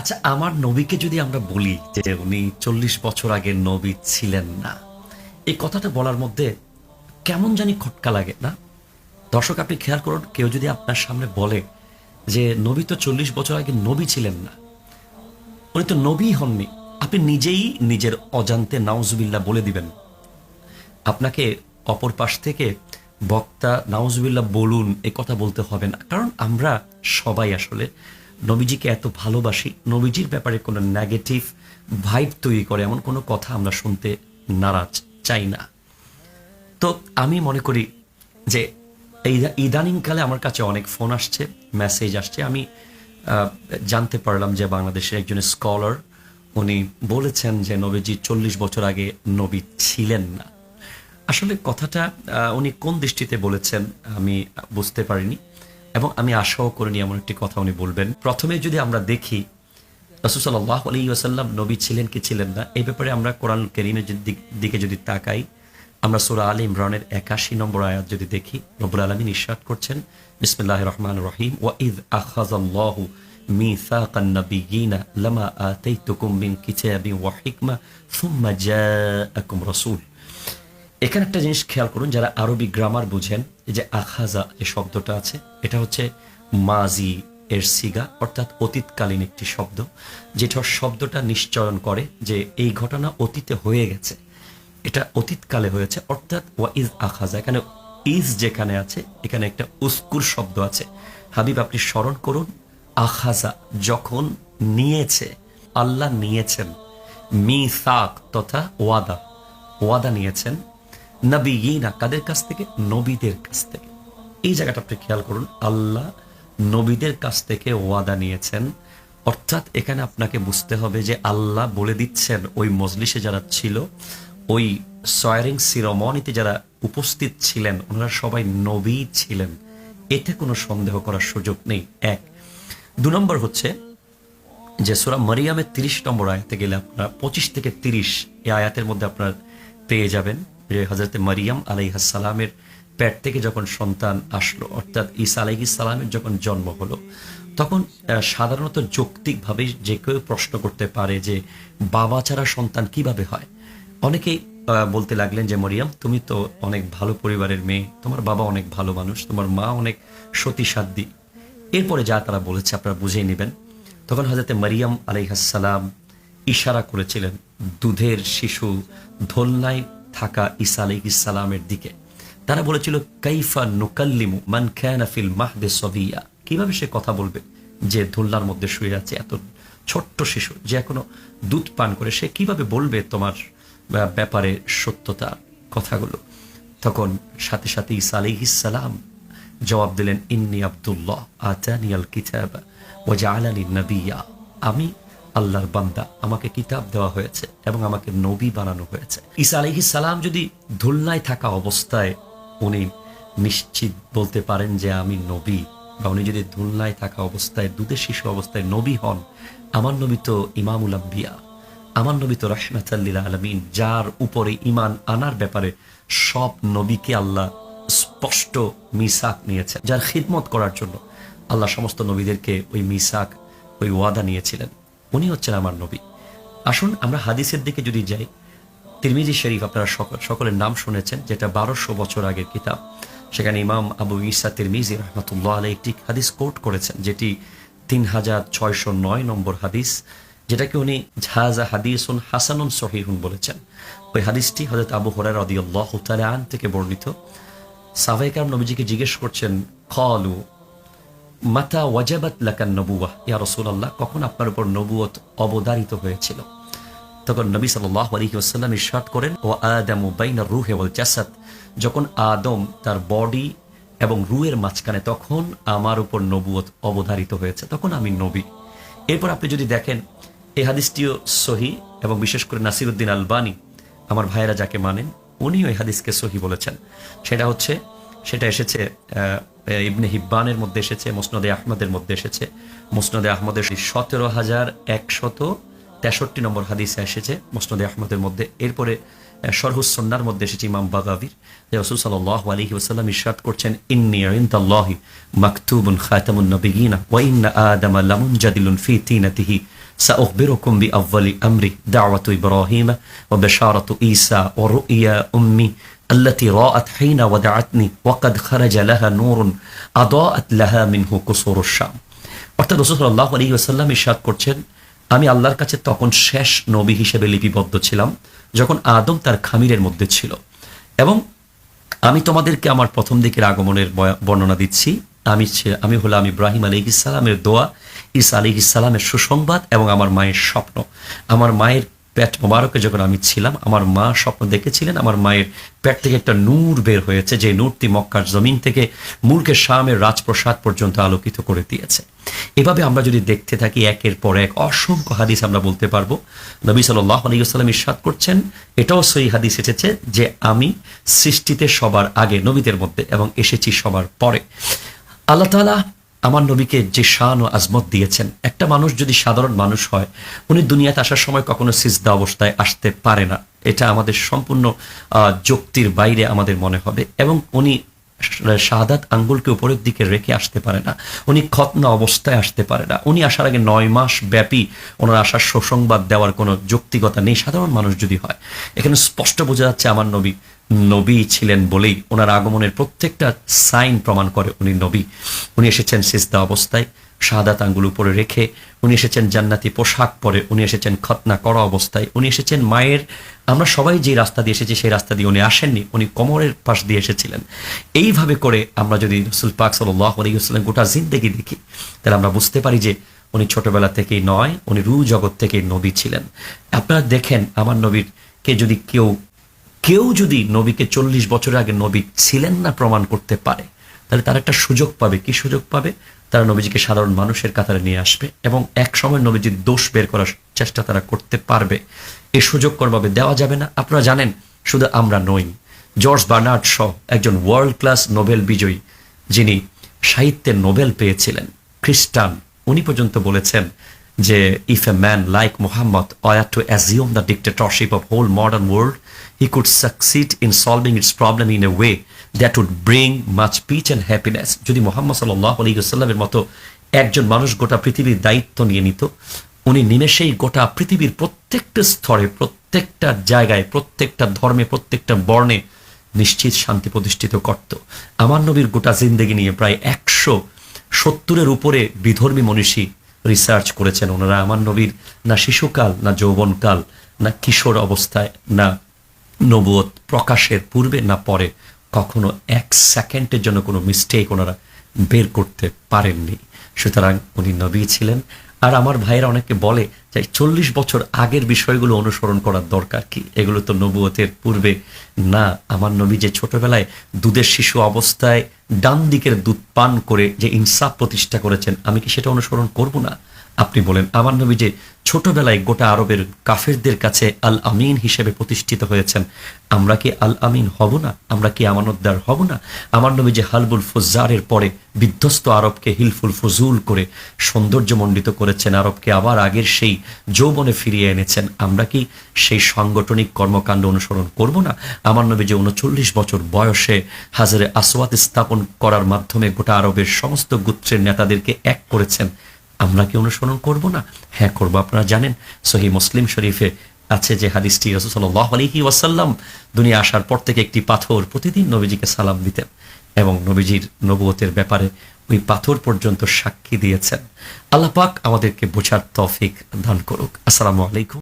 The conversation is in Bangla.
আচ্ছা আমার নবীকে যদি আমরা বলি যে উনি চল্লিশ বছর আগে নবী ছিলেন না, এই কথাটা বলার মধ্যে কেমন জানি খটকা লাগে, না? দর্শক, আপনি খেয়াল করুন, কেউ যদি আপনার সামনে বলে যে নবী তো চল্লিশ বছর আগে নবী ছিলেন না, উনি তো নবী হননি, আপনি নিজেই নিজের অজান্তে নাউজুবিল্লাহ বলে দিবেন। আপনাকে অপর পাশ থেকে বক্তা নাউজুবিল্লাহ বলুন, এ কথা বলতে হবে না। কারণ আমরা সবাই আসলে নবীজিকে এত ভালোবাসি, নবীজির ব্যাপারে কোনো নেগেটিভ ভাইব তৈরি করে, এমন কোনো কথা আমরা শুনতে নারাজ চাই না। তো আমি মনে করি যে এই ইদানিংকালে আমার কাছে অনেক ফোন আসছে মেসেজ আসছে। আমি জানতে পারলাম যে বাংলাদেশের একজন স্কলার উনি বলেছেন যে নবীজি চল্লিশ বছর আগে নবী ছিলেন না। আসলে কথাটা উনি কোন দৃষ্টিতে বলেছেন আমি বুঝতে পারিনি। এবং আমি আশাও করিনি এমন একটি কথা উনি বলবেন। প্রথমে যদি আমরা দেখি রসুসাল্লাহ আলী ওয়াসাল্লাম নবী ছিলেন কি ছিলেন না, এই ব্যাপারে আমরা কোরআন করিমের দিকে যদি তাকাই, আমরা সুরা আলী ইমরানের একাশি নম্বর আয়াত যদি দেখি, রব্বুল আলমিন ইরশাদ করছেন বিসমিল্লাহ রহমান রহিম, ওয়া ইদ আখাযাল্লাহু মিসাকান নাবিয়িনা লামা আতাইতুকুম মিন কিতাবিন ওয়া হিকমা, সুম্মা জাআকুম রাসূল। এখানে একটা জিনিস খেয়াল করুন, যারা আরবি গ্রামার বুঝেন, এই যে আখাজা যে শব্দটা আছে, এটা হচ্ছে মাজি এর সিগা, অর্থাৎ অতীতকালীন একটি শব্দ, যেটা শব্দটা নিশ্চয়ন করে যে এই ঘটনা অতীতে হয়ে গেছে। এটা অতীতকালে হয়েছে, অর্থাৎ ওয়া ইজ আখাজা, এখানে ইজ যেখানে আছে, এখানে একটা উস্কুর শব্দ আছে। হাবিব, আপনি স্মরণ করুন, আখাজা যখন নিয়েছে, আল্লাহ নিয়েছেন মি সাক তথা ওয়াদা ওয়াদা নিয়েছেন নবীনা কাদের কাছ থেকে? নবীদের কাছ থেকে। এই জায়গাটা আপনি খেয়াল করুন, আল্লাহ নবীদের কাছ থেকে ওয়াদা নিয়েছেন। অর্থাৎ এখানে আপনাকে বুঝতে হবে যে আল্লাহ বলে দিচ্ছেন, ওই মজলিসে যারা ছিল, ওই সয়ারিং সিরমনিতে যারা উপস্থিত ছিলেন, ওনারা সবাই নবী ছিলেন। এতে কোনো সন্দেহ করার সুযোগ নেই। এক, দু নম্বর হচ্ছে যে সুরা মারিয়ামের তিরিশ নম্বর আয়াতে গেলে আপনারা পঁচিশ থেকে তিরিশ এই আয়াতের মধ্যে আপনার পেয়ে যাবেন। যে হজরতে মারিয়াম আলাইহাসালামের পেট থেকে যখন সন্তান আসলো, অর্থাৎ ঈসা আলাইহিসালামের যখন জন্ম হলো, তখন সাধারণত যৌক্তিকভাবে যে কেউ প্রশ্ন করতে পারে যে বাবা ছাড়া সন্তান কীভাবে হয়? অনেকেই বলতে লাগলেন যে, মরিয়াম, তুমি তো অনেক ভালো পরিবারের মেয়ে, তোমার বাবা অনেক ভালো মানুষ, তোমার মা অনেক সতীসাধ্যী। এরপরে যা তারা বলেছে আপনারা বুঝেই নেবেন। তখন হজরতে মারিয়াম আলাইহাসালাম ইশারা করেছিলেন, দুধের শিশু ধোলনায় থাকা ঈসা আলাইহিসালামের দিকে। তারা বলেছিল, কাইফা নুকাল্লিমু মান খানা ফিল মাহদে সবিয়া কীভাবে সে কথা বলবে যে ধোলনার মধ্যে শুয়ে আছে এত ছোট্ট শিশু, যে এখনও দুধ পান করে? সে কীভাবে বলবে তোমার ব্যাপারে সত্যতা কথাগুলো? তখন সাথে সাথে ঈসা আলাইহিসালাম জবাব দিলেন, ইন্নি আব্দুল্লাহ আতানিয়াল কিতাব ও জালানি নবিয়া। আমি আল্লাহর বান্দা আমাকে কিতাব দেওয়া হয়েছে এবং আমাকে নবী বানানো হয়েছে। ঈসা আলাইহিস সালাম যদি ধুলনায় থাকা অবস্থায় উনি নিশ্চিত বলতে পারেন যে আমি নবী বা উনি যদি ধুলনায় থাকা অবস্থায়, দুধে শিশু অবস্থায় নবী হন, আমার নবী তো ইমামুল আম্বিয়া, আমার নবী তো রহমাতাল্লিল আলমিন, যার উপরে ইমান আনার ব্যাপারে সব নবীকে আল্লাহ স্পষ্ট মিসাক নিয়েছেন। যার খিদমত করার জন্য আল্লাহ সমস্ত নবীদেরকে ওই মিসাক, ওই ওয়াদা নিয়েছিলেন। উনি হচ্ছেন আমার নবী। আসুন আমরা হাদিসের দিকে যদি যাই, তিরমিজি শরীফ আপনারা সকল- সকলের নাম শুনেছেন, যেটা বারোশো বছর আগের কিতাব। সেখানে ইমাম আবু ইসা তিরমিজি রহমতুল্লাহ আলাই একটি হাদিস কোট করেছেন, যেটি তিন হাজার ছয়শো নয় নম্বর হাদিস, যেটাকে উনি ঝাজা হাদিসুন হাসানুন সহিহুন বলেছেন। ওই হাদিসটি হজরত আবু হরার রদিয়াল্লাহ তাআলা আন থেকে বর্ণিত। সাভাইকার নবীজিকে জিজ্ঞেস করছেন, কলু মাতা ওয়াজাবাত লাকান নবুয়া ইয়া রাসূলুল্লাহ, কখন আপনার উপর নবুয়ত অবদারিত হয়েছিল? তখন নবী ওয়াসাল্লাম ইরশাদ করেন, ও আদামু রূহে ওয়াল জাসাদ। যখন আদম তার বডি এবং রুহের মাঝখানে, তখন আমার উপর নবুয়ত অবধারিত হয়েছে। তখন আমি নবী। এরপর আপনি যদি দেখেন, এই হাদিসটিও সহি এবং বিশেষ করে নাসিরুদ্দিন আলবানী, আমার ভাইয়েরা যাকে মানেন, উনিও এই হাদিসকে সহি বলেছেন। সেটা হচ্ছে সেটা এসেছে আহ, ইবনে হিব্বানের মধ্যে এসেছে মুসনদে আহমদের মধ্যে এসেছে মুসনদে আহমদের সতেরো হাজার একশত তেষট্টি নম্বর হাদিসে এসেছে মুসনদে আহমদের মধ্যে এরপরে সরহুসন্নার মধ্যে এসেছে ইমাম বাগাবির যে রসুল সাল্লাহ আলহি ওসাল্লাম ইরশাদ করছেন ইন্নি ইনদাল্লাহি মাকতুবুন খাতামুন নবিগিনা ওয়া ইন্না আদামা লামুন জাদিলুন ফি তিনাতিহি سأخبركم بأول أمري دعوة إبراهيم وبشارة عيسى ورؤيا أمي التي رأت حين ودعتني وقد خرج لها نور أضاءت لها منه قصور الشام অর্থাৎ রসুল্লাহ আলী ওসাল্লাম ইসাদ করছেন আমি আল্লাহর কাছে তখন শেষ নবী হিসেবে লিপিবদ্ধ ছিলাম যখন আদম তার খামিরের মধ্যে ছিল এবং আমি তোমাদেরকে আমার প্রথম দিকের আগমনের বয়া- বর্ণনা দিচ্ছি আমি ছি- আমি হলাম ইব্রাহিম আলী ইসালামের দোয়া ইসা আলী ইসালামের সুসংবাদ এবং আমার মায়ের স্বপ্ন আমার মায়ের পেট মোবারকে যখন আমি ছিলাম, আমার মা স্বপ্ন দেখেছিলেন, আমার মায়ের পেট থেকে একটা নূর বের হয়েছে, যে নূরটি মক্কার জমিন থেকে মুলকে শামের রাজপ্রসাদ পর্যন্ত আলোকিত করে দিয়েছে। এভাবে আমরা যদি দেখতে থাকি, একের পর এক অসংখ্য হাদিস আমরা বলতে পারব। নবী সাল্লাহ আলাইসাল্লাম ইরশাদ করছেন, এটাও সই হাদিস এসেছে, যে আমি সৃষ্টিতে সবার আগে নবীদের মধ্যে এবং এসেছি সবার পরে। আল্লাহ তাআলা আমার নবীকে যে শান ও আজমত দিয়েছেন, একটা মানুষ যদি সাধারণ মানুষ হয়, উনি দুনিয়াতে আসার সময় কখনো সিজদা অবস্থায় আসতে পারে না। এটা আমাদের সম্পূর্ণ যুক্তির বাইরে আমাদের মনে হবে এবং উনি শাহাদাত আঙ্গুলকে উপরের দিকে রেখে আসতে পারে না। উনি খতনা অবস্থায় আসতে পারে না। উনি আসার আগে নয় মাস ব্যাপী ওনার আসার সুসংবাদ দেওয়ার কোনো যৌক্তিকতা নেই। সাধারণ মানুষ যদি হয়, এখানে স্পষ্ট বোঝা যাচ্ছে আমার নবী নবী ছিলেন বলেই ওনার আগমনের প্রত্যেকটা সাইন প্রমাণ করে উনি নবী। উনি এসেছেন সিজদা অবস্থায়। শাহাদাত আঙ্গুল উপরে রেখে উনি এসেছেন জান্নাতি পোশাক পরে, উনি এসেছেন খতনা করা অবস্থায়, উনি এসেছেন মায়ের, আমরা সবাই যে রাস্তা দিয়ে এসেছি সেই রাস্তা দিয়ে উনি আসেননি, উনি কোমরের পাশ দিয়ে এসেছিলেন। এইভাবে করে আমরা যদি রসুল পাক সাল্লাহ গোটা জিন্দেগি দেখি, তাহলে আমরা বুঝতে পারি যে উনি ছোটবেলা থেকেই নয়, উনি রু জগৎ থেকেই নবী ছিলেন। আপনারা দেখেন আমার নবীর কে যদি কেউ কেউ যদি নবীকে চল্লিশ বছর আগে নবী ছিলেন না প্রমাণ করতে পারে, তাহলে তার একটা সুযোগ পাবে। কি সুযোগ পাবে? তারা নবীজিকে সাধারণ মানুষের কাতারে নিয়ে আসবে এবং এক সময় নবীজির দোষ বের করার চেষ্টা তারা করতে পারবে। এই সুযোগ করভাবে দেওয়া যাবে না। আপনারা জানেন, শুধু আমরা নই, জর্জ বার্নার্ড শ একজন ওয়ার্ল্ড ক্লাস নোবেল বিজয়ী যিনি সাহিত্যের নোবেল পেয়েছিলেন, খ্রিস্টান, উনি পর্যন্ত বলেছেন যে if a man like Muhammad were to assume the dictatorship of whole modern world he could succeed in solving its problem in a way that would bring much peace and happiness যদি মোহাম্মদ সাল্লাহ আলিগুসাল্লামের মতো একজন মানুষ গোটা পৃথিবীর দায়িত্ব নিয়ে নিত, উনি নিমেষেই গোটা পৃথিবীর প্রত্যেকটা স্তরে, প্রত্যেকটা জায়গায়, প্রত্যেকটা ধর্মে, প্রত্যেকটা বর্ণে নিশ্চিত শান্তি প্রতিষ্ঠিত করত। আমার নবীর গোটা জিন্দেগি নিয়ে প্রায় একশো সত্তরের উপরে বিধর্মী মনীষী রিসার্চ করেছেন ওনারা। আমার নবীর না শিশুকাল, না যৌবনকাল, না কিশোর অবস্থায়, না নবুয়ত প্রকাশের পূর্বে না পরে কখনো এক সেকেন্ডের জন্য কোনো মিস্টেক ওনারা বের করতে পারেননি। সুতরাং উনি নবী ছিলেন। আর আমার ভাইয়েরা অনেকে বলে যে চল্লিশ বছর আগের বিষয়গুলো অনুসরণ করার দরকার কি? এগুলো তো নবুয়তের পূর্বে না। আমার নবী যে ছোটবেলায় দুধের শিশু অবস্থায় ডান দিকের দুধ পান করে যে ইনসাফ প্রতিষ্ঠা করেছেন, আমি কি সেটা অনুসরণ করব না? আপনি বলেন, আমার নবী যে ছোটবেলায় গোটা আরবের কাফেরদের কাছে আল আমিন হিসেবে প্রতিষ্ঠিত হয়েছেন। আমরা কি আল আমিন হব না? আমরা কি আমানতদার হব না? আমার নবী যে হালবুল ফুজারের পরে বিধ্বস্ত আরবকে হিলফুল ফজুল করে সৌন্দর্যমণ্ডিত করেছেন, আরবকে আবার আগের সেই যৌবনে ফিরিয়ে এনেছেন। আমরা কি সেই সাংগঠনিক কর্মকাণ্ড অনুসরণ করব না? আমার নবী যে উনচল্লিশ বছর বয়সে হাজারে আসওয়াত স্থাপন করার মাধ্যমে গোটা আরবের সমস্ত গোত্রের নেতাদেরকে এক করেছেন। আমরা কি অনুসরণ করব না? হ্যাঁ করব। আপনারা জানেন সহি মুসলিম শরীফে আছে যে হাদিসটি রসুল্লাহ আলহি ওয়াসাল্লাম দুনিয়া আসার পর থেকে একটি পাথর প্রতিদিন নবীজিকে সালাম দিতেন এবং নবীজির নবুয়তের ব্যাপারে ওই পাথর পর্যন্ত সাক্ষী দিয়েছেন। আল্লাহ পাক আমাদেরকে বোঝার তফিক দান করুক। আসসালামু আলাইকুম।